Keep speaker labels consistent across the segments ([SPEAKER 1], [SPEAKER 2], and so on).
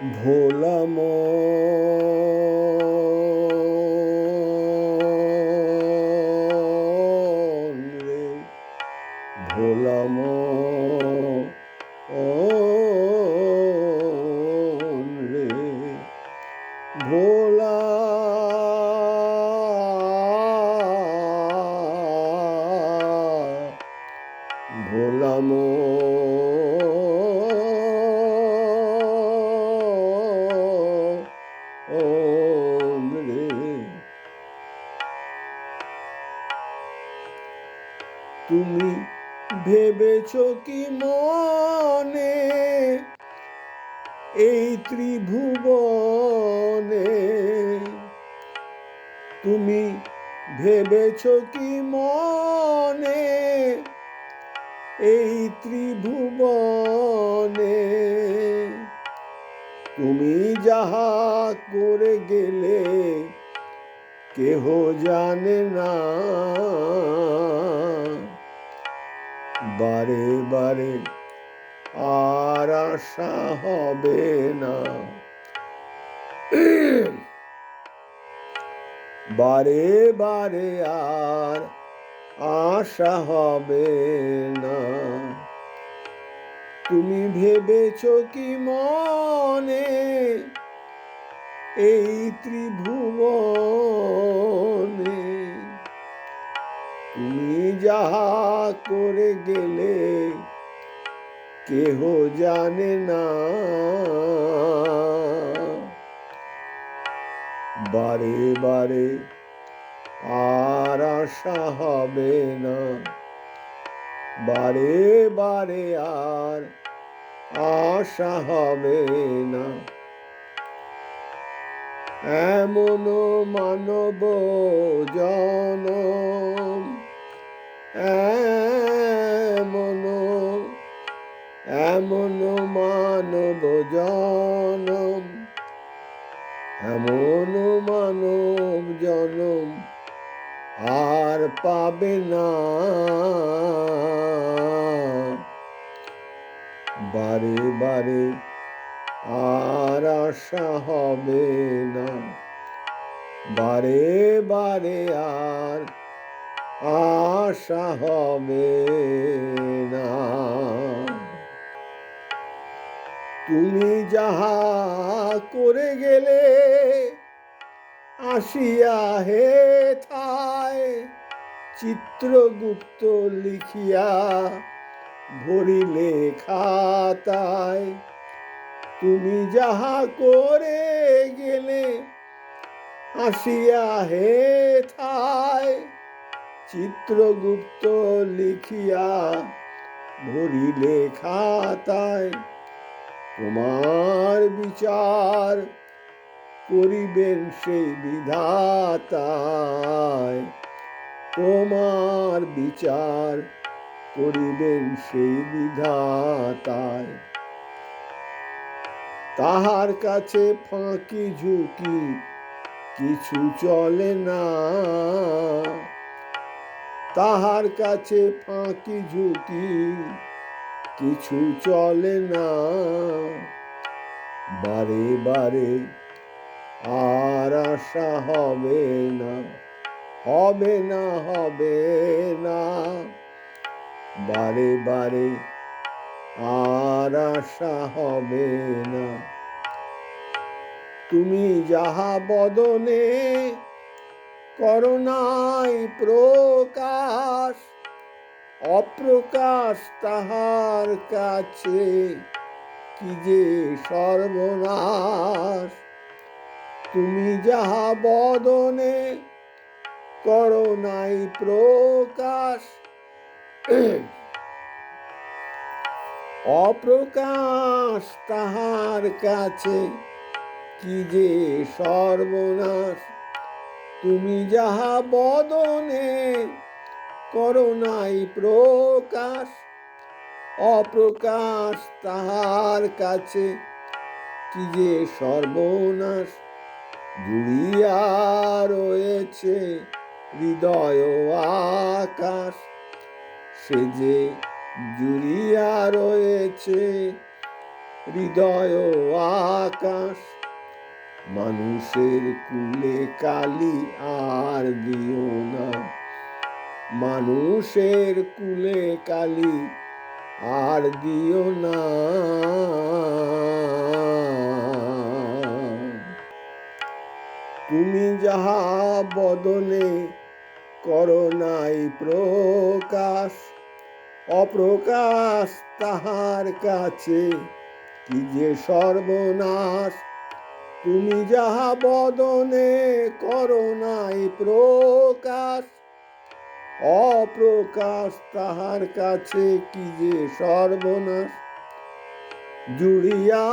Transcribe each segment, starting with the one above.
[SPEAKER 1] ভোলা মন রে ভোলা রে ভোলা ভোলা তুমি ভেবেছ কি মনে? এই ত্রিভুবনে তুমি যাহা করে গেলে কেহ জানে না। বারে বারে আর আশা হবে না। বারে বারে আর আশা হবে না। তুমি ভেবেছ কি মনে? এই ত্রিভুবনে তুমি যাহা করে গেলে কেহ জানে না। বারে বারে আর আশা হবে না। বারে বারে আর আশা হবে না। এমন মানব জনম, এমন এমন মানব জনম। এমন মানব জনম আর পাবে না। বারে বারে আর আশা হবে না। বারে বারে আর আশা হবে না। তুমি যাহা করে গেলে আসিয়া হে থায়, চিত্রগুপ্ত লিখিয়া ভরিলে খাতায়। তুমি যাহা করে গেলে আসিয়া হে থায়, চিত্রগুপ্ত লিখিয়া ভরিলে খাতায়। তোমার বিচার করিবেন সেই বিধাতায়। তোমার বিচার করিবেন সেই বিধাতায়। তাহার কাছে ফাঁকি ঝুঁকি কিছু চলে না। তাহার কাছে ফাঁকি ঝুঁকি কিছু চলে না। বারে বারে আর আশা হবে না হবে না হবে না। বারে বারে আর আশা হবে না। তুমি যাহা বদনে করোনায় প্রকাশ অপ্রকাশ তাহার কাছে কি যে সর্বনাশ? তুমি যাহা বদনে করুণাই প্রকাশ। অপ্রকাশ তাহার কাছে কি যে সর্বনাশ? তুমি যাহা বদনে করুণাই প্রকাশ, অপ্রকাশ তাহার কাছে। কি যে সর্বনাশ জুড়িয়া রয়েছে হৃদয় আকাশ। সে যে জুড়িয়া রয়েছে হৃদয় আকাশ। মানুষের কুলে কালি আর দিও না। মানুষের কুলে কালি আর দিও না। তুমি যাহা বদনে করো নাই প্রকাশ, অপ্রকাশ তাহার কাছে কি যে সর্বনাশ? তুমি যাহা বদনে করো নাই প্রকাশ অপ্রকাশ তাহার কাছে কি যে সর্বনাশ? জুড়িয়া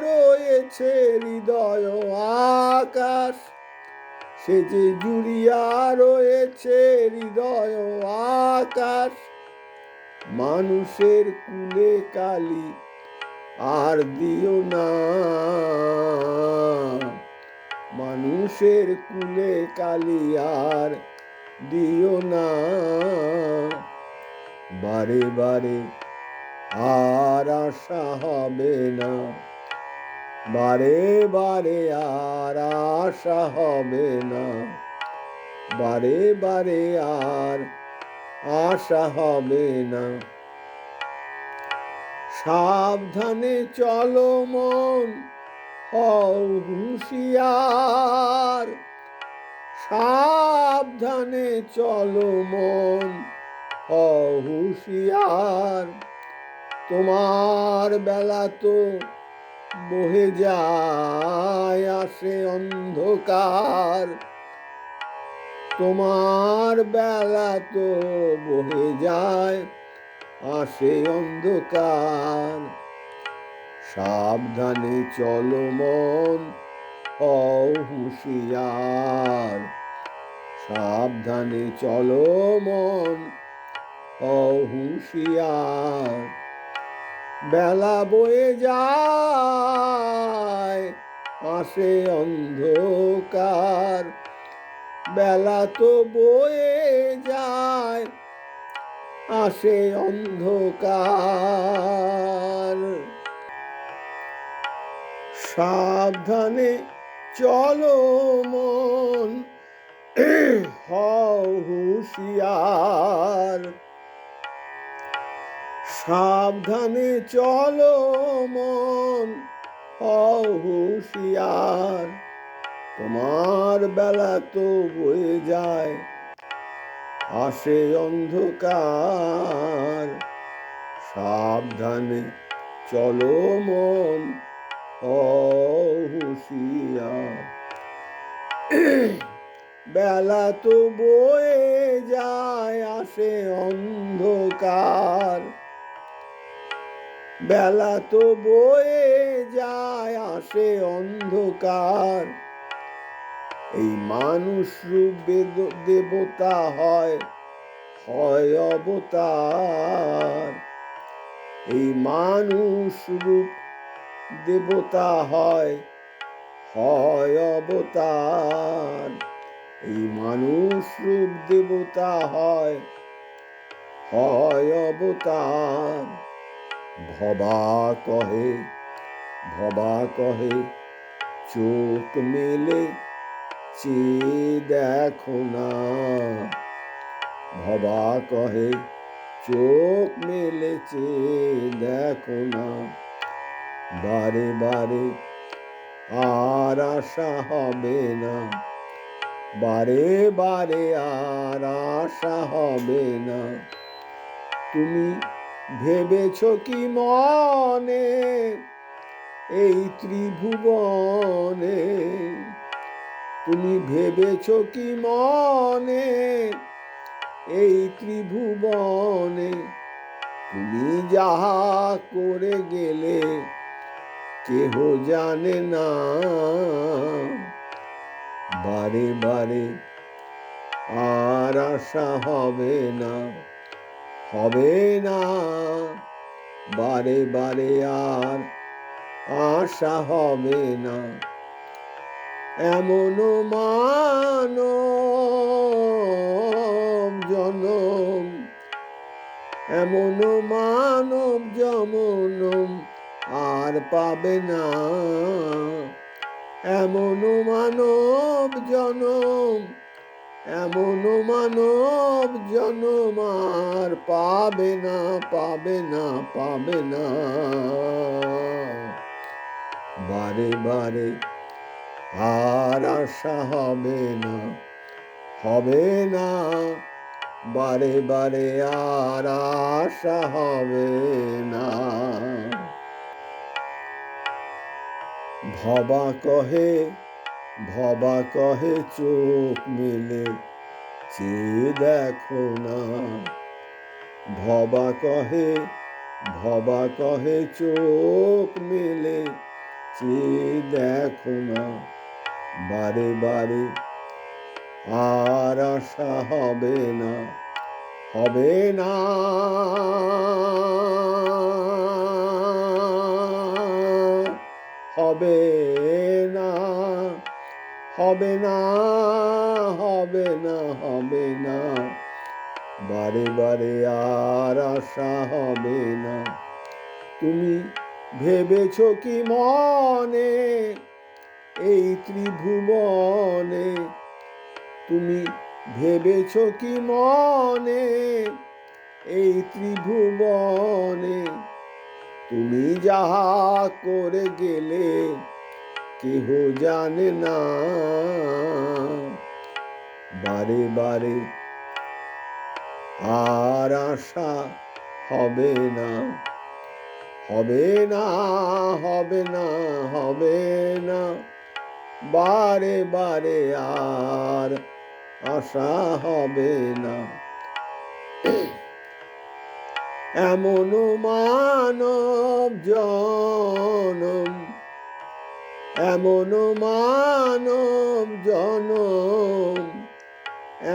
[SPEAKER 1] রয়েছে হৃদয় আকাশ। সে যে জুড়িয়া রয়েছে হৃদয় আকাশ। মানুষের কুলে কালি আর দিও না। মানুষের কুলে কালি আর দিও না। বারে বারে আর আশা হবে না। বারে বারে আর আশা হবে না। বারে বারে আর আশা হবে না। সাবধানে চলো মন হও হুঁশিয়ার। সাবধানে চলো মন হও হুঁশিয়ার তোমার বেলা তো বহে যায়, আসে অন্ধকার। তোমার বেলা তো বহে যায়, আসে অন্ধকার। সাবধানে চলো মন হও হুঁশিয়ার সাবধানে চলো মন হও হুঁশিয়ার বেলা বয়ে যায়, আসে অন্ধকার। বেলা তো বয়ে যায়, আসে অন্ধকার। সাবধানে চলো মন হুঁশিয়ার। সাবধানে চলো মন হুঁশিয়ার। তোমার বেলা তো বয়ে যায়, আসে অন্ধকার। সাবধানে চলো মন। হও হুঁশিয়ার বেলা তো বয়ে যায়, আসে অন্ধকার। বেলা তো বয়ে যায়, আসে অন্ধকার। এই মানুষ রূপ দেবতা হয় হয় অবতার। এই মানুষ রূপ দেবতা হয় হয় অবতার। এই মানুষ রূপ দেবতা হয় হয় অবতার। ভবা কহে ভবা কহে, চোখ মেলে চেয়ে দেখো না। ভবা কহে, চোখ মেলে চেয়ে দেখো না। বারে বারে আর আশা হবে না। বারে বারে আর আশা হবে না। তুমি ভেবেছ কি মনে? এই ত্রিভুবনে তুমি ভেবেছ কি মনে? এই ত্রিভুবনে তুমি যাহা করে গেলে কেহ জানে না। বারে বারে আর আশা হবে না হবে না। বারে বারে আর আশা হবে না, এমন মানব জনম, এমন মানব জমনম আর পাবে না। এমন মানব জনম এমন মানব জনম, আর পাবে না পাবে না পাবে না। বারে বারে আর আশা হবে না হবে না। বারে বারে আর আশা হবে না। ভবা কহে ভবা কহে চোখ মেলে চেয়ে দেখো না। ভবা কহে ভবা কহে চোখ মেলে চেয়ে দেখো না। বারে বারে আর আশা হবে না হবে না। হবে না হবে না হবে না হবে না। বারে বারে আর আশা হবে না। তুমি ভেবেছ কি মনে? এই ত্রিভুবনে তুমি ভেবেছ কি মনে? এই ত্রিভুবনে তুমি যাহা করে গেলে, কেহ জানে না। বারে বারে আর আশা হবে না হবে না হবে না হবে না। বারে বারে আর আশা হবে না। এমন মানব জনম, এমন মানব জনম,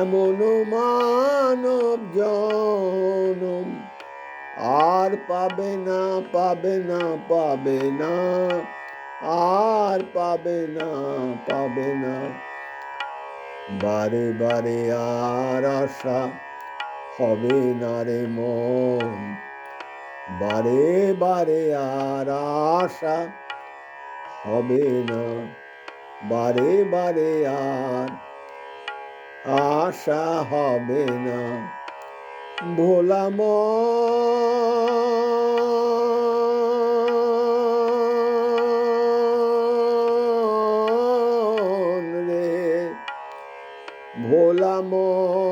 [SPEAKER 1] এমন মানব জনম। আর পাবে না পাবে না পাবে না, আর পাবে না পাবে না। বারে বারে আর আশা হবে না রে মন। বারে বারে আর আশা হবে না। বারে বারে আর আশা হবে না। ভোলা রে, ভোলা মন।